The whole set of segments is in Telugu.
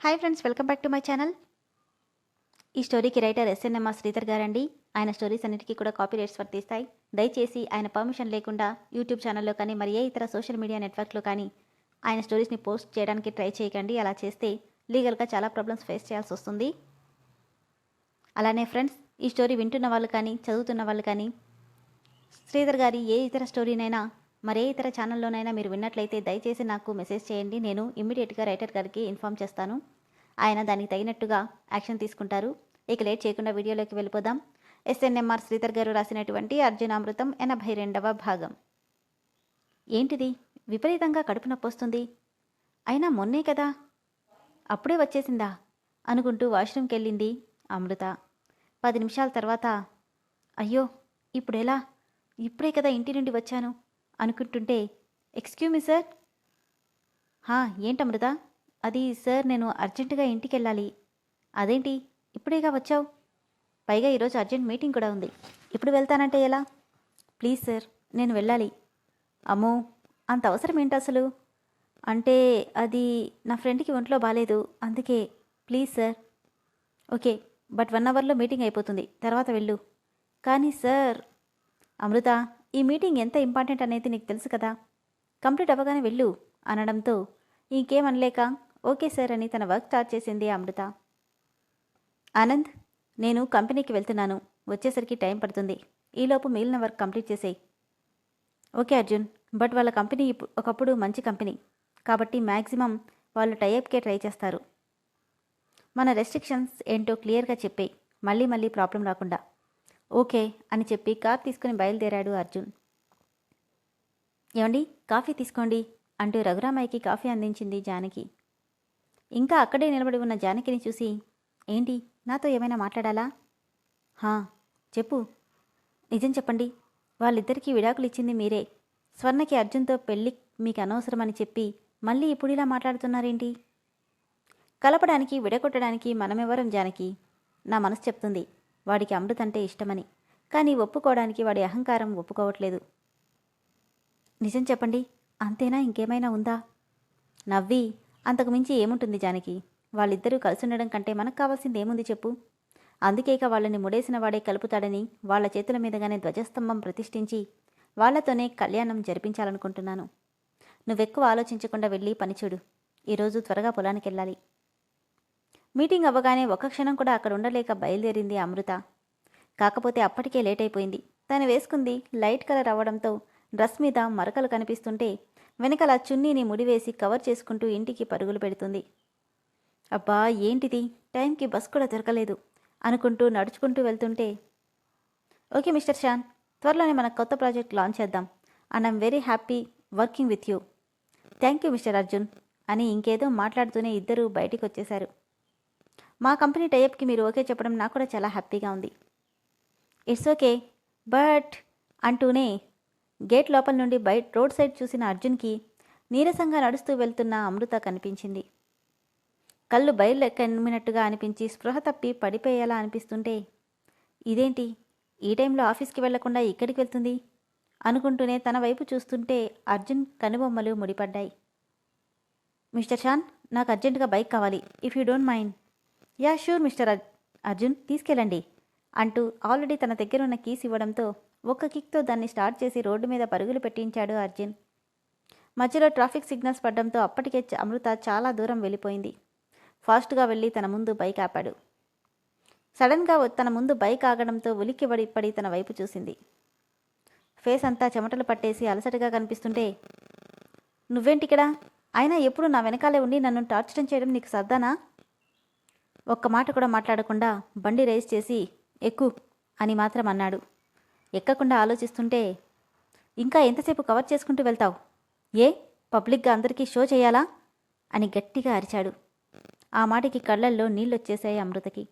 Hi friends welcome back to my channel ఈ స్టోరీకి రైటర్ ఎస్ఎన్ఎంఆర్ శ్రీధర్ గారండి. ఆయన స్టోరీస్ అన్నిటికీ కూడా కాపీ రేట్స్ వర్తిస్తాయి. దయచేసి ఆయన పర్మిషన్ లేకుండా యూట్యూబ్ ఛానల్లో కానీ మరి ఏ ఇతర సోషల్ మీడియా నెట్వర్క్లో కానీ ఆయన స్టోరీస్ని పోస్ట్ చేయడానికి ట్రై చేయకండి. అలా చేస్తే లీగల్గా చాలా ప్రాబ్లమ్స్ ఫేస్ చేయాల్సి వస్తుంది. అలానే ఫ్రెండ్స్ ఈ స్టోరీ వింటున్న వాళ్ళు కానీ చదువుతున్న వాళ్ళు కానీ శ్రీధర్ గారి ఏ ఇతర స్టోరీనైనా మరే ఇతర ఛానల్లోనైనా మీరు విన్నట్లయితే దయచేసి నాకు మెసేజ్ చేయండి. నేను ఇమ్మీడియట్గా రైటర్ గారికి ఇన్ఫామ్ చేస్తాను. ఆయన దానికి తగినట్టుగా యాక్షన్ తీసుకుంటారు. ఇక లేట్ చేయకుండా వీడియోలోకి వెళ్ళిపోదాం. ఎస్ఎన్ఎంఆర్ శ్రీధర్ గారు రాసినటువంటి అర్జునామృతం ఎనభై రెండవ భాగం. ఏంటిది? విపరీతంగా కడుపు నొప్పి వస్తుంది. అయినా మొన్నే కదా? అప్పుడే వచ్చేసిందా? అనుకుంటూ వాష్రూమ్కి వెళ్ళింది అమృత. పది నిమిషాల తర్వాత అయ్యో ఇప్పుడు ఎలా ఇప్పుడే కదా ఇంటి నుండి వచ్చాను. అనుకుంటుంటే ఎక్స్క్యూ మీ సార్ హా ఏంటమృత అది సార్ నేను అర్జెంటుగా ఇంటికి వెళ్ళాలి అదేంటి? ఇప్పుడేగా వచ్చావు? పైగా ఈరోజు అర్జెంట్ మీటింగ్ కూడా ఉంది. ఇప్పుడు వెళ్తానంటే ఎలా? ప్లీజ్ సార్ నేను వెళ్ళాలి. అమ్మో అంత అవసరం ఏంటి అసలు? అంటే అది నా ఫ్రెండ్కి ఒంట్లో బాగాలేదు అందుకే please sir okay but one అవర్లో మీటింగ్ అయిపోతుంది. తర్వాత వెళ్ళు. కానీ సార్ అమృత ఈ మీటింగ్ ఎంత ఇంపార్టెంట్ అనేది నీకు తెలుసు కదా? కంప్లీట్ అవ్వగానే వెళ్ళు అనడంతో ఇంకేం అనలేక ఓకే సార్ అని తన వర్క్ స్టార్ట్ చేసింది అమృత. ఆనంద్ నేను కంపెనీకి వెళ్తున్నాను. వచ్చేసరికి టైం పడుతుంది. ఈలోపు మిగిలిన వర్క్ కంప్లీట్ చేసేయి. ఓకే అర్జున్ బట్ వాళ్ళ కంపెనీ ఒకప్పుడు మంచి కంపెనీ. కాబట్టి మ్యాక్సిమం వాళ్ళు టైఅప్కే ట్రై చేస్తారు. మన రెస్ట్రిక్షన్స్ ఏంటో క్లియర్గా చెప్పేయి. మళ్ళీ మళ్ళీ ప్రాబ్లం రాకుండా. ఓకే అని చెప్పి కార్ తీసుకుని బయలుదేరాడు అర్జున్. ఏమండి? కాఫీ తీసుకోండి అంటూ రఘురామయ్యకి కాఫీ అందించింది జానకి. ఇంకా అక్కడే నిలబడి ఉన్న జానకిని చూసి ఏంటి? నాతో ఏమైనా మాట్లాడాలా? హా చెప్పు. నిజం చెప్పండి. వాళ్ళిద్దరికీ విడాకులు ఇచ్చింది మీరే. స్వర్ణకి అర్జున్తో పెళ్ళి మీకు అనవసరమని చెప్పి మళ్ళీ ఇప్పుడు ఇలా మాట్లాడుతున్నారేంటి? కలపడానికి విడగొట్టడానికి మనమెవరం జానకి. నా మనసు చెప్తుంది. వాడికి అమృత్ అంటే ఇష్టమని. కానీ ఒప్పుకోవడానికి వాడి అహంకారం ఒప్పుకోవట్లేదు. నిజం చెప్పండి అంతేనా ఇంకేమైనా ఉందా? నవ్వి అంతకుమించి ఏముంటుంది జానకి? వాళ్ళిద్దరూ కలిసి ఉండడం కంటే మనకు కావాల్సింది ఏముంది చెప్పు. అందుకేక వాళ్ళని ముడేసిన వాడే కలుపుతాడని వాళ్ళ చేతుల మీదగానే ధ్వజస్తంభం ప్రతిష్ఠించి వాళ్ళతోనే కళ్యాణం జరిపించాలనుకుంటున్నాను. నువ్వెక్కువ ఆలోచించకుండా వెళ్ళి పనిచూడు ఈరోజు త్వరగా పొలానికి వెళ్ళాలి మీటింగ్ అవ్వగానే ఒక్క క్షణం కూడా అక్కడ ఉండలేక బయలుదేరింది అమృత. కాకపోతే అప్పటికే లేట్ అయిపోయింది. తను వేసుకుంది లైట్ కలర్ అవ్వడంతో డ్రెస్ మీద మరకలు కనిపిస్తుంటే వెనకాల చున్నీని ముడివేసి కవర్ చేసుకుంటూ ఇంటికి పరుగులు పెడుతుంది. అబ్బా ఏంటిది? టైంకి బస్ కూడా దొరకలేదు అనుకుంటూ నడుచుకుంటూ వెళ్తుంటే ఓకే మిస్టర్ షాన్ త్వరలోనే మన కొత్త ప్రాజెక్ట్ లాంచ్ చేద్దాం. And I'm very happy working with you thank you mister Arjun అని ఇంకేదో మాట్లాడుతూనే ఇద్దరూ బయటికి వచ్చేశారు మా కంపెనీ టైప్కి మీరు ఓకే చెప్పడం నాకు కూడా చాలా హ్యాపీగా ఉంది. ఇట్స్ ఓకే బట్ అంటూనే గేట్ లోపల నుండి బయట రోడ్ సైడ్ చూసిన అర్జున్కి నీరసంగా నడుస్తూ వెళ్తున్న అమృత కనిపించింది. కళ్ళు బయలుకెమ్మినట్టుగా అనిపించి స్పృహ తప్పి పడిపోయేలా అనిపిస్తుంటే ఇదేంటి? ఈ టైంలో ఆఫీస్కి వెళ్ళకుండా ఇక్కడికి వెళ్తుంది? అనుకుంటూనే తన వైపు చూస్తుంటే అర్జున్ కనుబొమ్మలు ముడిపడ్డాయి. మిస్టర్ షాన్ నాకు అర్జెంటుగా బైక్ కావాలి. If you don't mind ya sure mister Arjun తీసుకెళ్ళండి అంటూ ఆల్రెడీ తన దగ్గర ఉన్న కీస్ ఇవ్వడంతో ఒక్క కిక్తో దాన్ని స్టార్ట్ చేసి రోడ్డు మీద పరుగులు పెట్టించాడు అర్జున్. మధ్యలో ట్రాఫిక్ సిగ్నల్స్ పడడంతో అప్పటికే అమృత చాలా దూరం వెళ్ళిపోయింది. ఫాస్ట్గా వెళ్ళి తన ముందు బైక్ ఆపాడు. సడన్గా తన ముందు బైక్ ఆగడంతో ఉలిక్కిబడి పడి తన వైపు చూసింది. ఫేస్ అంతా చెమటలు పట్టేసి అలసటగా కనిపిస్తుంటే నువ్వేంటిక్కడ? అయినా ఎప్పుడు నా వెనకాలే ఉండి నన్ను టార్చర్ చేయడం నీకు సర్దానా? ఒక్క మాట కూడా మాట్లాడకుండా బండి రేస్ చేసి ఎక్కు అని మాత్రం అన్నాడు. ఎక్కకుండా ఆలోచిస్తుంటే ఇంకా ఎంతసేపు కవర్ చేసుకుంటూ వెళ్తావు? ఏ? పబ్లిక్గా అందరికీ షో చేయాలా? అని గట్టిగా అరిచాడు. ఆ మాటకి కళ్ళల్లో నీళ్ళొచ్చేశాయి అమృతకి.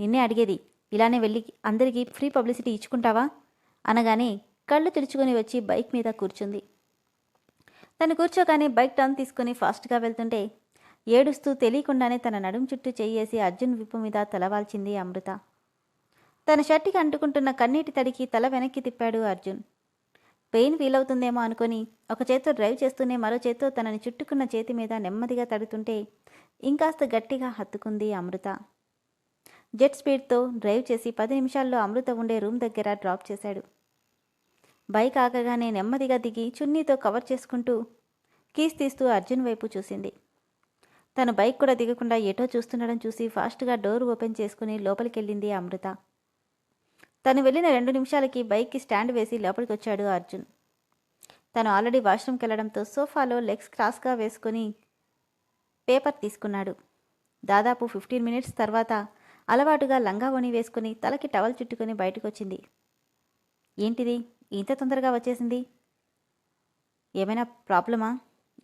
నిన్నే అడిగేది ఇలానే వెళ్ళి అందరికీ ఫ్రీ పబ్లిసిటీ ఇచ్చుకుంటావా? అనగానే కళ్ళు తెరుచుకొని వచ్చి బైక్ మీద కూర్చుంది. తను కూర్చోగానే బైక్ టర్న్ తీసుకుని ఫాస్ట్గా వెళ్తుంటే ఏడుస్తూ తెలియకుండానే తన నడుం చుట్టూ చేయేసి అర్జున్ విప్పు మీద తలవాల్చింది అమృత. తన షర్టికి అంటుకుంటున్న కన్నీటి తడికి తల వెనక్కి తిప్పాడు అర్జున్. పెయిన్ ఫీల్ అవుతుందేమో అనుకొని ఒక చేత్తో డ్రైవ్ చేస్తూనే మరో చేత్తో తనని చుట్టుకున్న చేతి మీద నెమ్మదిగా తడుతుంటే ఇంకాస్త గట్టిగా హత్తుకుంది అమృత. జెట్ స్పీడ్తో డ్రైవ్ చేసి పది నిమిషాల్లో అమృత ఉండే రూమ్ దగ్గర డ్రాప్ చేశాడు. బైక్ ఆగగానే నెమ్మదిగా దిగి చున్నీతో కవర్ చేసుకుంటూ కీస్ తీస్తూ అర్జున్ వైపు చూసింది. తను బైక్ కూడా దిగకుండా ఎటో చూస్తుండడం చూసి ఫాస్ట్గా డోర్ ఓపెన్ చేసుకుని లోపలికి వెళ్ళింది అమృత. తను వెళ్ళిన రెండు నిమిషాలకి బైక్కి స్టాండ్ వేసి లోపలికి వచ్చాడు అర్జున్. తను ఆల్రెడీ వాష్రూమ్కి వెళ్ళడంతో సోఫాలో లెగ్స్ క్రాస్గా వేసుకుని పేపర్ తీసుకున్నాడు. దాదాపు ఫిఫ్టీన్ మినిట్స్ తర్వాత అలవాటుగా లంగా ఓణి వేసుకుని తలకి టవల్ చుట్టుకొని బయటకు వచ్చింది ఏంటిది? ఇంత తొందరగా వచ్చేసింది? ఏమైనా ప్రాబ్లమా?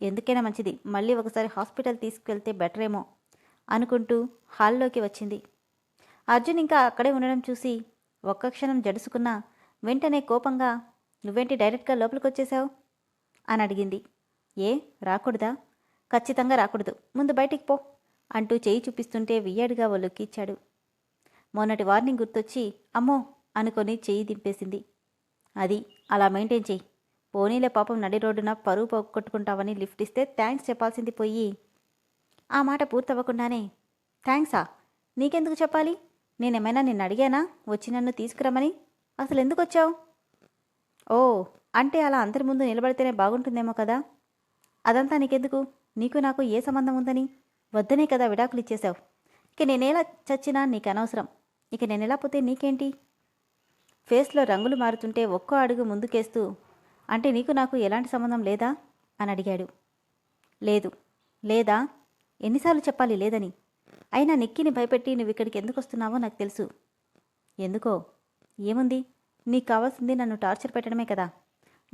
ఎందుకైనా మంచిది. మళ్ళీ ఒకసారి హాస్పిటల్ తీసుకెళ్తే బెటర్ ఏమో అనుకుంటూ హాల్లోకి వచ్చింది. అర్జున్ ఇంకా అక్కడే ఉండడం చూసి ఒక్క క్షణం జడుసుకున్న వెంటనే కోపంగా నువ్వేంటి డైరెక్ట్గా లోపలికి వచ్చేసావు అని అడిగింది. ఏ రాకూడదా? ఖచ్చితంగా రాకూడదు. ముందు బయటికి పో అంటూ చేయి చూపిస్తుంటే వియ్యాడిగా ఓ ఇచ్చాడు. మొన్నటి వార్నింగ్ గుర్తొచ్చి అమ్మో అనుకొని చేయి దింపేసింది. అది అలా మెయింటైన్ చెయ్యి పోనీలే పాపం నడి రోడ్డున పరువు పోగొట్టుకుంటావని లిఫ్ట్ ఇస్తే థ్యాంక్స్ చెప్పాల్సింది పోయి. ఆ మాట పూర్తవ్వకుండానే థ్యాంక్సా? నీకెందుకు చెప్పాలి? నేనేమైనా నిన్ను అడిగానా? వచ్చి నన్ను తీసుకురమ్మని? అసలు ఎందుకు వచ్చావు ఓ అంటే అలా అందరి ముందు నిలబడితేనే బాగుంటుందేమో కదా? అదంతా నీకెందుకు? నీకు నాకు ఏ సంబంధం ఉందని? వద్దనే కదా విడాకులు ఇచ్చేశావు. ఇక నేనేలా చచ్చినా నీకు అనవసరం. ఇక నేనెలా పోతే నీకేంటి? ఫేస్లో రంగులు మారుతుంటే ఒక్కో అడుగు ముందుకేస్తూ అంటే నీకు నాకు ఎలాంటి సంబంధం లేదా? అని అడిగాడు. లేదు. లేదా? ఎన్నిసార్లు చెప్పాలి లేదని. అయినా నిక్కిని భయపెట్టి నువ్వు ఇక్కడికి ఎందుకు వస్తున్నావో నాకు తెలుసు. ఎందుకో? ఏముంది? నీకు కావాల్సింది నన్ను టార్చర్ పెట్టడమే కదా.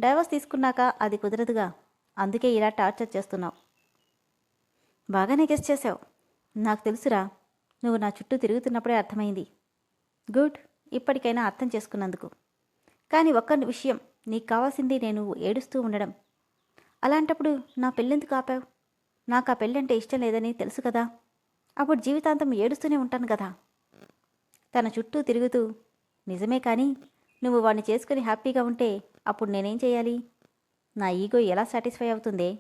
డైవర్స్ తీసుకున్నాక అది కుదరదుగా. అందుకే ఇలా టార్చర్ చేస్తున్నావు. బాగానే గెస్ చేసావు నాకు తెలుసురా. నువ్వు నా చుట్టూ తిరుగుతున్నప్పుడే అర్థమైంది. గుడ్. ఇప్పటికైనా అర్థం చేసుకున్నందుకు. కానీ ఒక్క విషయం. నీకు కావాల్సింది నేను ఏడుస్తూ ఉండడం. అలాంటప్పుడు నా పెళ్ళెందుకు ఆపావు? నాకు ఆ పెళ్ళంటే ఇష్టం లేదని తెలుసు కదా. అప్పుడు జీవితాంతం ఏడుస్తూనే ఉంటాను కదా. తన చుట్టూ తిరుగుతూ నిజమే కానీ నువ్వు వాడిని చేసుకుని హ్యాపీగా ఉంటే అప్పుడు నేనేం చేయాలి? నా ఈగో ఎలా సాటిస్ఫై అవుతుందే?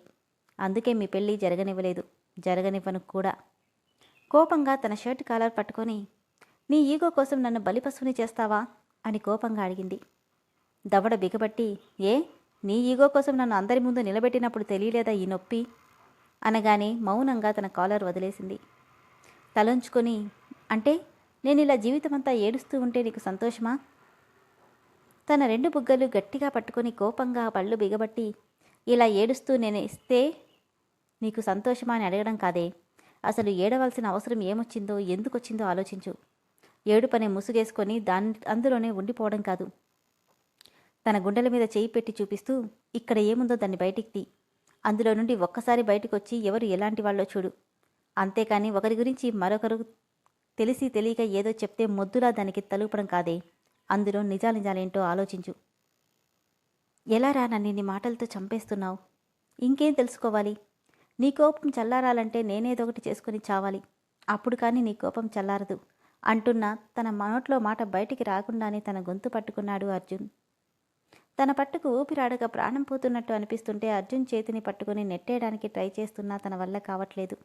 అందుకే మీ పెళ్ళి జరగనివ్వలేదు. జరగనివ్వను కూడా. కోపంగా తన షర్ట్ కాలర్ పట్టుకొని నీ ఈగో కోసం నన్ను బలిపశువుని చేస్తావా? అని కోపంగా అడిగింది. దవడ బిగబట్టి ఏ నీ ఈగో కోసం నన్ను అందరి ముందు నిలబెట్టినప్పుడు తెలియలేదా ఈ నొప్పి? అనగానే మౌనంగా తన కాలర్ వదిలేసింది. తలంచుకొని అంటే నేను ఇలా జీవితమంతా ఏడుస్తూ ఉంటే నీకు సంతోషమా? తన రెండు బుగ్గలు గట్టిగా పట్టుకొని కోపంగా పళ్ళు బిగబట్టి ఇలా ఏడుస్తూ నేను ఇస్తే నీకు సంతోషమా? అని అడగడం కాదే. అసలు ఏడవలసిన అవసరం ఏమొచ్చిందో ఎందుకొచ్చిందో ఆలోచించు. ఏడుపనే ముసుగేసుకొని దాని అందులోనే ఉండిపోవడం కాదు. తన గుండెల మీద చేయి పెట్టి చూపిస్తూ ఇక్కడ ఏముందో దాన్ని బయటికి తీ. అందులో నుండి ఒక్కసారి బయటకు వచ్చి ఎవరు ఎలాంటి వాళ్ళో చూడు. అంతేకాని ఒకరి గురించి మరొకరు తెలిసి తెలియక ఏదో చెప్తే మొద్దులా దానికి తలుపడం కాదే. అందులో నిజాలు నిజాలేంటో ఆలోచించు ఎలారా నన్ను నీ మాటలతో చంపేస్తున్నావు? ఇంకేం తెలుసుకోవాలి? నీ కోపం చల్లారాలంటే నేనేదో ఒకటి చేసుకుని చావాలి. అప్పుడు కానీ నీ కోపం చల్లారదు. అంటున్న తన మనోట్లో మాట బయటికి రాకుండానే తన గొంతు పట్టుకున్నాడు అర్జున్. తన పట్టుకు ఊపిరాడక ప్రాణం పోతున్నట్టు అనిపిస్తుంటే అర్జున్ చేతిని పట్టుకుని నెట్టేయడానికి ట్రై చేస్తున్నా తన వల్ల కావట్లేదు.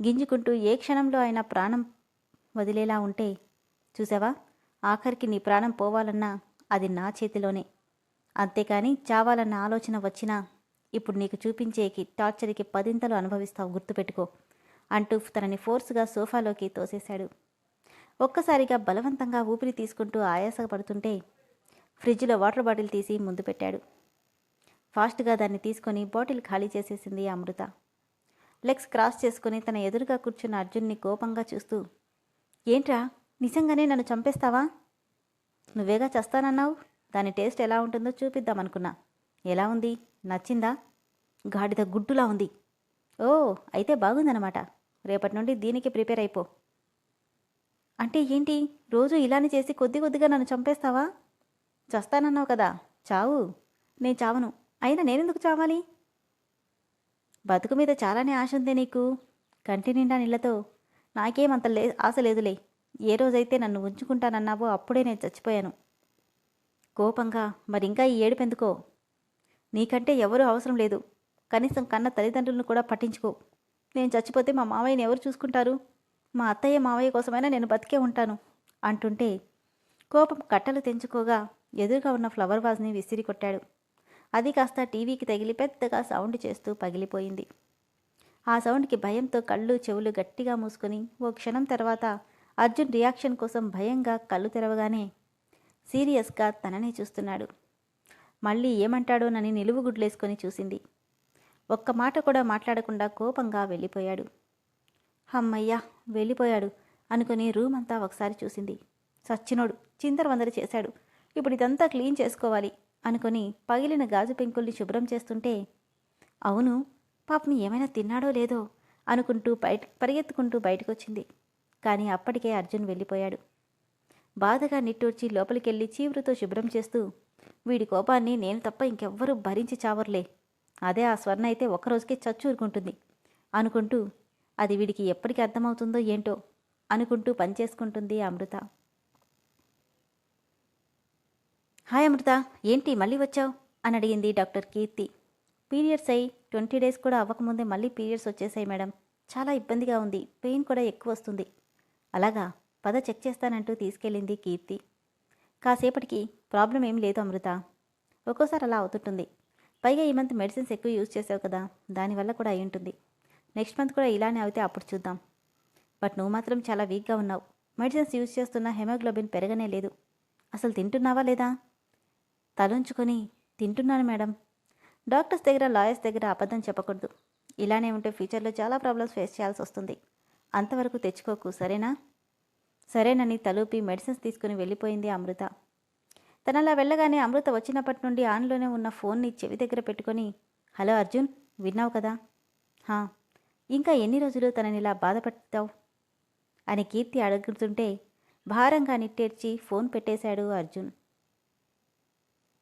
గింజుకుంటూ ఏ క్షణంలో అయినా ప్రాణం వదిలేలా ఉంటే చూసావా? ఆఖరికి నీ ప్రాణం పోవాలన్నా అది నా చేతిలోనే. అంతేకాని చావాలన్న ఆలోచన వచ్చినా ఇప్పుడు నీకు చూపించేకి టార్చర్కి పదింతలు అనుభవిస్తావు గుర్తుపెట్టుకో అంటూ తనని ఫోర్స్గా సోఫాలోకి తోసేశాడు. ఒక్కసారిగా బలవంతంగా ఊపిరి తీసుకుంటూ ఆయాసపడుతుంటే ఫ్రిడ్జ్లో వాటర్ బాటిల్ తీసి ముందు పెట్టాడు. ఫాస్ట్గా దాన్ని తీసుకొని బాటిల్ ఖాళీ చేసేసింది అమృత. లెగ్స్ క్రాస్ చేసుకుని తన ఎదురుగా కూర్చున్న అర్జున్ని కోపంగా చూస్తూ ఏంట్రా నిజంగానే నన్ను చంపేస్తావా? నువ్వేగా చస్తానన్నావు? దాని టేస్ట్ ఎలా ఉంటుందో చూపిద్దామనుకున్నా. ఎలా ఉంది? నచ్చిందా? గాడిద గుడ్డులా ఉంది. ఓ అయితే బాగుందన్నమాట. రేపటి నుండి దీనికి ప్రిపేర్ అయిపో. అంటే ఏంటి? రోజు ఇలానే చేసి కొద్ది కొద్దిగా నన్ను చంపేస్తావా? చస్తానన్నావు కదా. చావు. నేను చావను. అయినా నేనెందుకు చావాలి? బతుకు మీద చాలానే ఆశ ఉందే నీకు. కంటి నిండా నీళ్ళతో నాకేమంత లే ఆశ లేదులే. ఏ రోజైతే నన్ను ఉంచుకుంటానన్నావో అప్పుడే నేను చచ్చిపోయాను. కోపంగా మరింకా ఈ ఏడు పెందుకో నీకంటే ఎవరూ అవసరం లేదు. కనీసం కన్న తల్లిదండ్రులను కూడా పట్టించుకో. నేను చచ్చిపోతే మా మావయ్యని ఎవరు చూసుకుంటారు? మా అత్తయ్య మావయ్య కోసమైనా నేను బతికే ఉంటాను. అంటుంటే కోపం కట్టలు తెంచుకోగా ఎదురుగా ఉన్న ఫ్లవర్ వాజ్ని విసిరి కొట్టాడు. అది కాస్త టీవీకి తగిలి పెద్దగా సౌండ్ చేస్తూ పగిలిపోయింది. ఆ సౌండ్కి భయంతో కళ్ళు చెవులు గట్టిగా మూసుకొని ఓ క్షణం తర్వాత అర్జున్ రియాక్షన్ కోసం భయంగా కళ్ళు తెరవగానే సీరియస్గా తననే చూస్తున్నాడు. మళ్ళీ ఏమంటాడోనని నిలువుగుడ్లేసుకొని చూసింది. ఒక్క మాట కూడా మాట్లాడకుండా కోపంగా వెళ్ళిపోయాడు. అమ్మయ్యా వెళ్ళిపోయాడు అనుకుని రూమ్ అంతా ఒకసారి చూసింది. సచ్చినోడు చిందరవందర చేశాడు. ఇప్పుడు ఇదంతా క్లీన్ చేసుకోవాలి అనుకుని పగిలిన గాజు పెంకుల్ని శుభ్రం చేస్తుంటే అవును పాపం ఏమైనా తిన్నాడో లేదో అనుకుంటూ బయట పరిగెత్తుకుంటూ బయటకొచ్చింది. కానీ అప్పటికే అర్జున్ వెళ్ళిపోయాడు. బాధగా నిట్టూర్చి లోపలికెళ్ళి చీవురుతో శుభ్రం చేస్తూ వీడి కోపాన్ని నేను తప్ప ఇంకెవ్వరూ భరించి చావర్లే. అదే ఆ స్వర్ణ అయితే ఒక్కరోజుకే చచ్చూరుకుంటుంది అనుకుంటూ అది వీడికి ఎప్పటికి అర్థమవుతుందో ఏంటో అనుకుంటూ పనిచేసుకుంటుంది అమృత. హాయ్ అమృత ఏంటి మళ్ళీ వచ్చావు? అని అడిగింది డాక్టర్ కీర్తి. పీరియడ్స్ అయ్యి ట్వంటీ డేస్ కూడా అవ్వకముందే మళ్ళీ పీరియడ్స్ వచ్చేసాయి మేడం. చాలా ఇబ్బందిగా ఉంది. పెయిన్ కూడా ఎక్కువ వస్తుంది. అలాగా? పద చెక్ చేస్తానంటూ తీసుకెళ్ళింది కీర్తి. కాసేపటికి ప్రాబ్లం ఏం లేదు అమృత. ఒక్కోసారి అలా అవుతుంటుంది. పైగా ఈ మంత్ మెడిసిన్స్ ఎక్కువ యూజ్ చేసావు కదా దానివల్ల కూడా అయి ఉంటుంది. నెక్స్ట్ మంత్ కూడా ఇలానే అయితే అప్పుడు చూద్దాం. బట్ నువ్వు మాత్రం చాలా వీక్గా ఉన్నావు. మెడిసిన్స్ యూజ్ చేస్తున్న హెమోగ్లోబిన్ పెరగనే లేదు. అసలు తింటున్నావా లేదా? తలుంచుకొని తింటున్నాను మేడం. డాక్టర్స్ దగ్గర లాయర్స్ దగ్గర అబద్ధం చెప్పకూడదు. ఇలానే ఉంటే ఫ్యూచర్లో చాలా ప్రాబ్లమ్స్ ఫేస్ చేయాల్సి వస్తుంది. అంతవరకు తెచ్చుకోకు సరేనా? సరేనని తలూపి మెడిసిన్స్ తీసుకుని వెళ్ళిపోయింది అమృత. తనలా వెళ్ళగానే అమృత వచ్చినప్పటి నుండి ఆన్లోనే ఉన్న ఫోన్ని చెవి దగ్గర పెట్టుకొని హలో అర్జున్ విన్నావు కదా? హా ఇంకా ఎన్ని రోజులు తనని ఇలా బాధపెడతావు? అని కీర్తి అడుగుతుంటే భారంగా నిట్టేర్చి ఫోన్ పెట్టేశాడు అర్జున్.